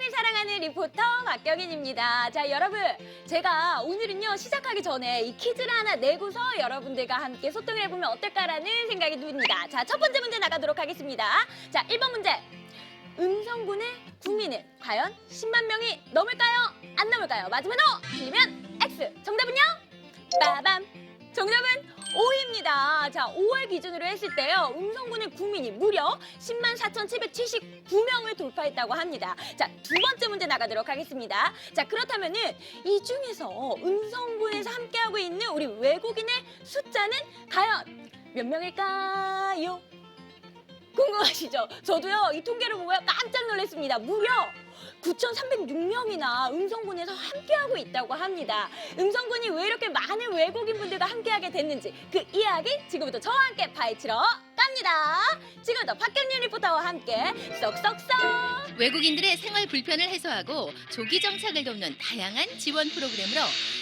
세상을 사랑하는 리포터 박경인입니다. 자, 여러분, 제가 오늘은요, 시작하기 전에 이 퀴즈를 하나 내고서 여러분들과 함께 소통을 해보면 어떨까라는 생각이 듭니다. 자, 첫 번째 문제 나가도록 하겠습니다. 자, 1번 문제. 음성군의 국민은 과연 10만 명이 넘을까요? 안 넘을까요? 맞으면 O, 틀리면 X. 정답은요? 빠밤. 정답은 O입니다. 자, 5월 기준으로 했을 때요. 음성군의 국민이 무려 10만 4,779명을 돌파했다고 합니다. 자, 두 번째 문제 나가도록 하겠습니다. 자, 그렇다면은 이 중에서 음성군에서 함께하고 있는 우리 외국인의 숫자는 과연 몇 명일까요? 궁금하시죠? 저도요, 이 통계를 보고 깜짝 놀랐습니다. 무려 9,306명이나 음성군에서 함께하고 있다고 합니다. 음성군이 왜 이렇게 많은 외국인분들과 함께하게 됐는지 그 이야기 지금부터 저와 함께 파헤치러 갑니다. 지금부터 박경윤 리포터와 함께 쏙쏙쏙! 외국인들의 생활 불편을 해소하고 조기 정착을 돕는 다양한 지원 프로그램으로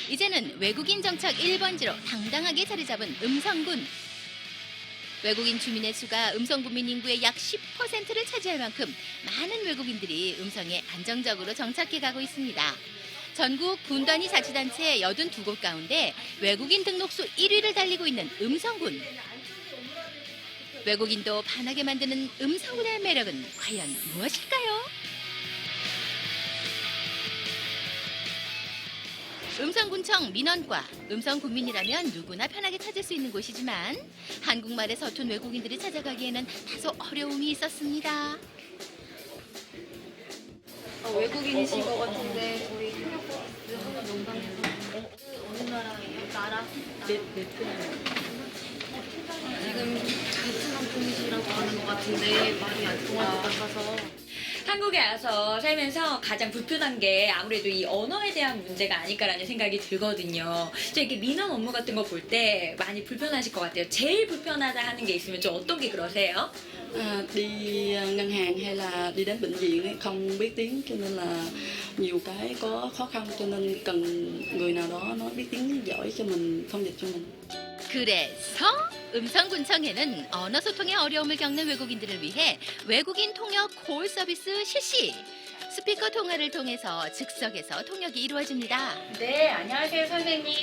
이제는 외국인 정착 1번지로 당당하게 자리 잡은 음성군. 외국인 주민의 수가 음성군민 인구의 약 10%를 차지할 만큼 많은 외국인들이 음성에 안정적으로 정착해 가고 있습니다. 전국 군단위 자치단체 82곳 가운데 외국인 등록수 1위를 달리고 있는 음성군. 외국인도 반하게 만드는 음성군의 매력은 과연 무엇일까요? 음성군청 민원과 음성군민이라면 누구나 편하게 찾을 수 있는 곳이지만 한국말에 서툰 외국인들이 찾아가기에는 다소 어려움이 있었습니다. 어, 외국인이신 것 같은데 우리 한번 농담해서 어느 나라예요? 나라? 지금 베트남 분이시라고 하는 것 같은데 말이 안 통할 것 같아서 한국에 와서 살면서 가장 불편한 게 아무래도 이 언어에 대한 문제가 아닐까라는 생각이 들거든요. 저 이렇게 민원 업무 같은 거 볼 때 많이 불편하실 것 같아요. 제일 불편하다 하는 게 있으면 좀 어떤 게 그러세요? À, đi à, ngân hàng hay là đi đến bệnh viện ấy, không biết tiếng cho nên là nhiều cái có khó khăn cho nên cần người nào đó nói biết tiếng giỏi cho mình thông dịch cho mình 그래서 음성군청에는 언어 소통에 어려움을 겪는 외국인들을 위해 외국인 통역 콜 서비스 실시. 스피커 통화를 통해서 즉석에서 통역이 이루어집니다. 네, 안녕하세요, 선생님.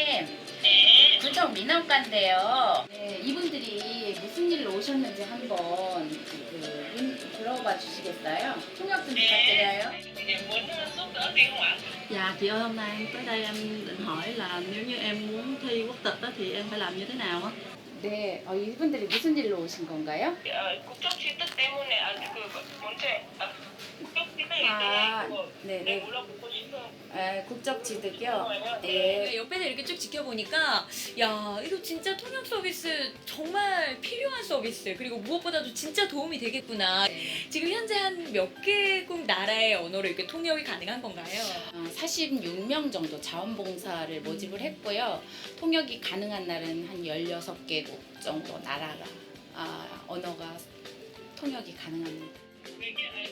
네. 구청 민원과인데요. 네, 이분들이 무슨 일로 오셨는지 한번 그, 문 들어봐 주시겠어요? 통역 좀 부탁드려요. Dạ chị ơi hôm nay em tới đây em định hỏi là nếu như em muốn thi quốc tịch á, thì em phải làm như thế nào á 네, 어, 이분들이 무슨 일로 오신 건가요? 어, 국적 취득 때문에 아직 그 문제 아, 국적 아, 네네. 네, 물어보고 싶은 에, 국적 취득이요. 네. 네, 옆에서 이렇게 쭉 지켜보니까 야 이거 진짜 통역 서비스 정말 필요한 서비스 그리고 무엇보다도 진짜 도움이 되겠구나 지금 현재 한 몇 개국 나라의 언어로 이렇게 통역이 가능한 건가요? 어, 46명 정도 자원봉사를 모집을 했고요. 통역이 가능한 날은 한 16개국 정도 나라가 아, 언어가 통역이 가능합니다.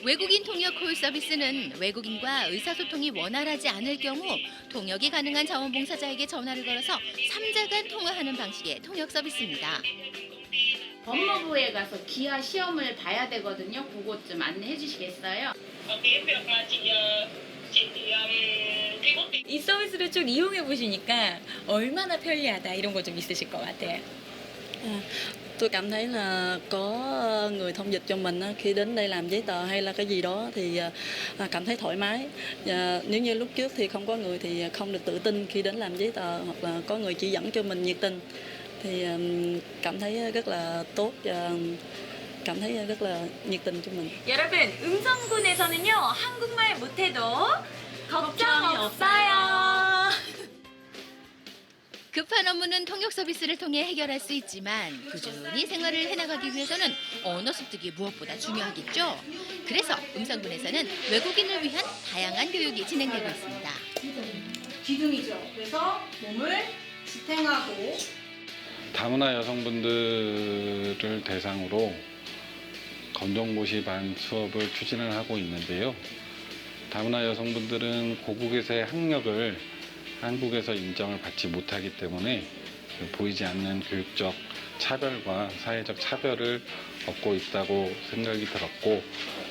외국인 통역 콜 서비스는 외국인과 의사소통이 원활하지 않을 경우 통역이 가능한 자원봉사자에게 전화를 걸어서 3자 간 통화하는 방식의 통역 서비스입니다. 법무부에 가서 기하 시험을 봐야 되거든요. 그것 좀 안내해 주시겠어요? 이 서비스를 쭉 이용해 보시니까 얼마나 편리하다 이런 거 좀 있으실 것 같아요. tôi cảm thấy là có người thông dịch cho mình á, khi đến đây làm giấy tờ hay là cái gì đó thì à, à, cảm thấy thoải mái và nếu như lúc trước thì không có người thì không được tự tin khi đến làm giấy tờ hoặc là có người chỉ dẫn cho mình nhiệt tình thì ừm, cảm thấy rất là tốt và cảm thấy rất là nhiệt tình cho mình 여러분 음성군에서는요 한국말 못해도 걱정 걱정이 없어요. 급한 업무는 통역 서비스를 통해 해결할 수 있지만 꾸준히 생활을 해나가기 위해서는 언어 습득이 무엇보다 중요하겠죠. 그래서 음성군에서는 외국인을 위한 다양한 교육이 진행되고 있습니다. 기둥이죠. 그래서 몸을 지탱하고 다문화 여성분들을 대상으로 검정고시 반 수업을 추진을 하고 있는데요. 다문화 여성분들은 고국에서의 학력을 한국에서 인정을 받지 못하기 때문에 그 보이지 않는 교육적 차별과 사회적 차별을 얻고 있다고 생각이 들었고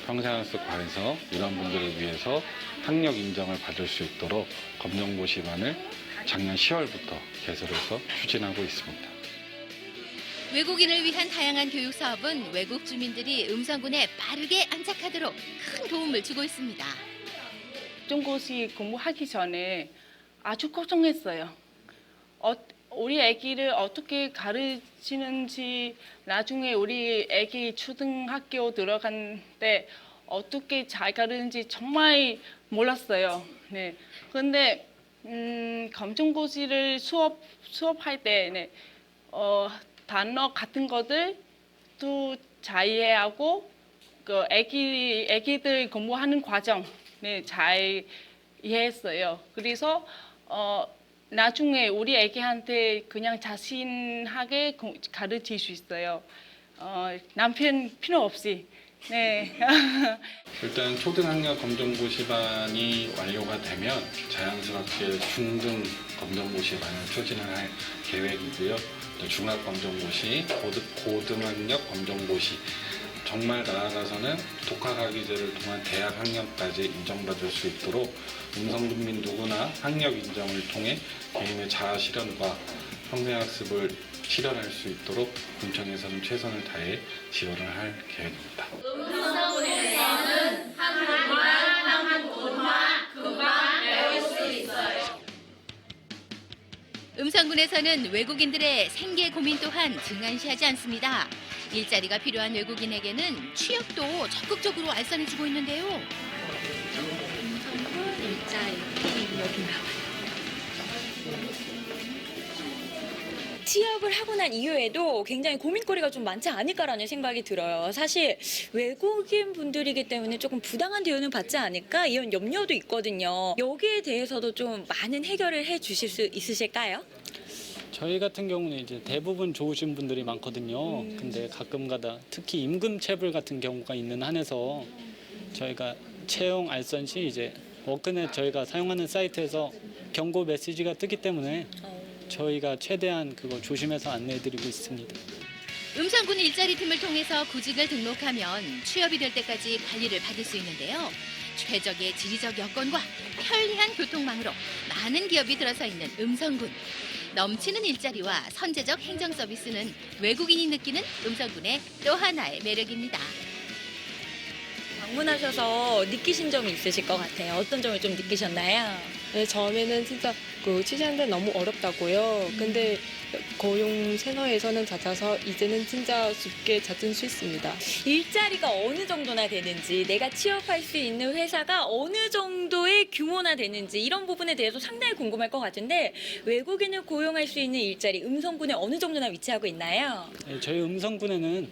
평생학습과에서 이런 분들을 위해서 학력 인정을 받을 수 있도록 검정고시반을 작년 10월부터 개설해서 추진하고 있습니다. 외국인을 위한 다양한 교육 사업은 외국 주민들이 음성군에 빠르게 안착하도록 큰 도움을 주고 있습니다. 중고시 공부하기 전에 아주 걱정했어요. 어, 우리 아기를 어떻게 가르치는지 나중에 우리 아기 초등학교 들어간 때 어떻게 잘 가르치는지 정말 몰랐어요. 네. 근데 음, 검정고시를 수업 수업할 때 네. 어, 단어 같은 것들 또잘 이해하고 그 아기 아기들 공부하는 과정 네, 잘 이해했어요. 그래서 어, 나중에 우리 애기한테 그냥 자신하게 고- 가르칠 수 있어요. 어, 남편 필요 없이. 네. 일단 초등학력 검정고시반이 완료가 되면 자연스럽게 중등 검정고시반을 추진을 할 계획이고요. 또 중학 검정고시, 고등, 고등학력 검정고시, 정말 나아가서는 독학학위제를 통한 대학 학력까지 인정받을 수 있도록 음성국민 누구나 학력 인정을 통해 개인의 자아 실현과 평생학습을 실현할 수 있도록 군청에서는 최선을 다해 지원을 할 계획입니다. 음성군에서는 외국인들의 생계 고민 또한 등한시하지 않습니다. 일자리가 필요한 외국인에게는 취업도 적극적으로 알선해주고 있는데요. 취업을 하고 난 이후에도 굉장히 고민거리가 좀 많지 않을까라는 생각이 들어요. 사실 외국인 분들이기 때문에 조금 부당한 대우는 받지 않을까 이런 염려도 있거든요. 여기에 대해서도 좀 많은 해결을 해 주실 수 있으실까요? 저희 같은 경우는 이제 대부분 좋으신 분들이 많거든요. 근데 가끔가다 특히 임금 체불 같은 경우가 있는 한에서 저희가 채용 알선 시 이제 워크넷 저희가 사용하는 사이트에서 경고 메시지가 뜨기 때문에 저희가 최대한 그거 조심해서 안내해드리고 있습니다. 음성군 일자리 팀을 통해서 구직을 등록하면 취업이 될 때까지 관리를 받을 수 있는데요. 최적의 지리적 여건과 편리한 교통망으로 많은 기업이 들어서 있는 음성군. 넘치는 일자리와 선제적 행정 서비스는 외국인이 느끼는 음성군의 또 하나의 매력입니다. 방문하셔서 느끼신 점이 있으실 것 같아요. 어떤 점을 좀 느끼셨나요? 네, 처음에는 진짜 그 취재하는데 너무 어렵다고요. 근데 고용 센터에서는 찾아서 이제는 진짜 쉽게 찾을 수 있습니다. 일자리가 어느 정도나 되는지, 내가 취업할 수 있는 회사가 어느 정도의 규모나 되는지 이런 부분에 대해서 상당히 궁금할 것 같은데 외국인을 고용할 수 있는 일자리 음성군에 어느 정도나 위치하고 있나요? 네, 저희 음성군에는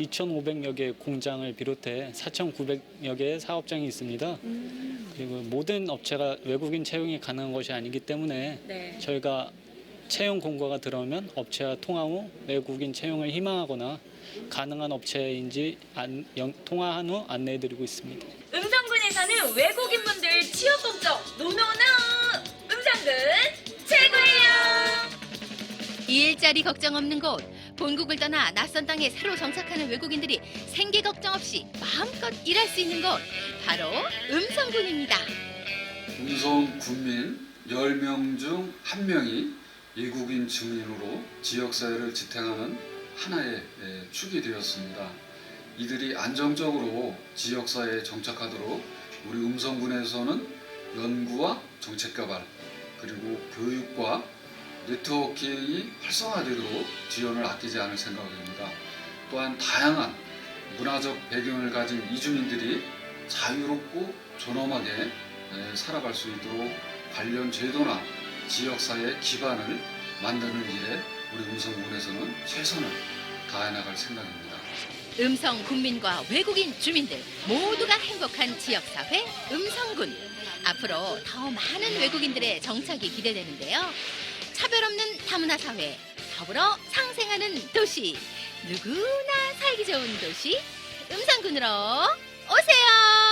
2,500여 개의 공장을 비롯해 4,900여 개의 사업장이 있습니다. 그리고 모든 업체가 외국인 채용이 가능한 것이 아니기 때문에 네. 저희가 채용 공고가 들어오면 업체와 통화 후 외국인 채용을 희망하거나 가능한 업체인지 안- 영- 통화한 후 안내해드리고 있습니다. 음성군에서는 외국인분들 취업 걱정 노노노 음성군 최고예요. 이 일자리 걱정 없는 곳. 본국을 떠나 낯선 땅에 새로 정착하는 외국인들이 생계 걱정 없이 마음껏 일할 수 있는 곳. 바로 음성군입니다. 음성 군민 10명 중 1명이 외국인 증인으로 지역사회를 지탱하는 하나의 예, 축이 되었습니다. 이들이 안정적으로 지역사회에 정착하도록 우리 음성군에서는 연구와 정책 개발 그리고 교육과 네트워킹이 활성화되도록 지원을 아끼지 않을 생각입니다. 또한 다양한 문화적 배경을 가진 이주민들이 자유롭고 존엄하게 에, 살아갈 수 있도록 관련 제도나 지역사회 기반을 만드는 일에 우리 음성군에서는 최선을 다해 나갈 생각입니다. 음성 군민과 외국인 주민들 모두가 행복한 지역사회 음성군. 앞으로 더 많은 외국인들의 정착이 기대되는데요. 차별 없는 다문화 사회, 더불어 상생하는 도시, 누구나 살기 좋은 도시 음성군으로 오세요.